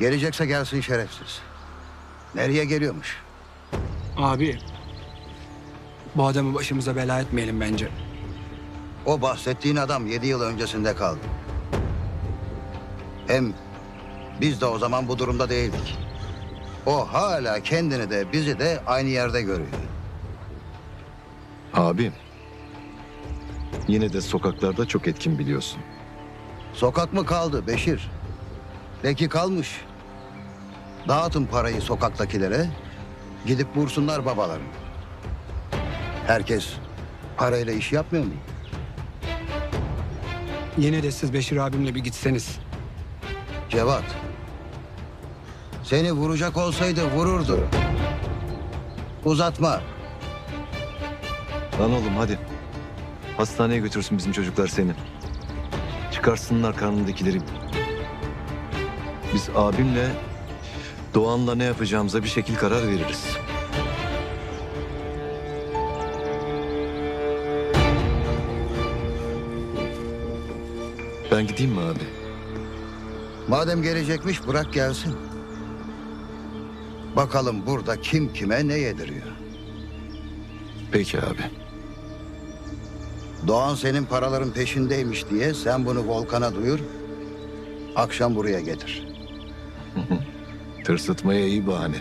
Gelecekse gelsin şerefsiz. Nereye geliyormuş? Abi. Bu adamı başımıza bela etmeyelim bence. O bahsettiğin adam yedi yıl öncesinde kaldı. Hem biz de o zaman bu durumda değildik. O hala kendini de bizi de aynı yerde görüyor. Abi. Yine de sokaklarda çok etkin biliyorsun. Sokak mı kaldı Beşir? Peki kalmış. Dağıtın parayı sokaktakilere. Gidip vursunlar babalarını. Herkes parayla iş yapmıyor mu? Yine de siz Beşir abimle bir gitseniz. Cevat. Seni vuracak olsaydı vururdu. Uzatma. Lan oğlum hadi. Hastaneye götürsün bizim çocuklar seni. Çıkarsınlar karnındakileri. Biz abimle Doğan'la ne yapacağımıza bir şekil karar veririz. Ben gideyim mi abi? Madem gelecekmiş bırak gelsin. Bakalım burada kim kime ne yediriyor. Peki abi. Doğan senin paraların peşindeymiş diye sen bunu Volkan'a duyur. Akşam buraya getir. Tırsıtmaya iyi bahane.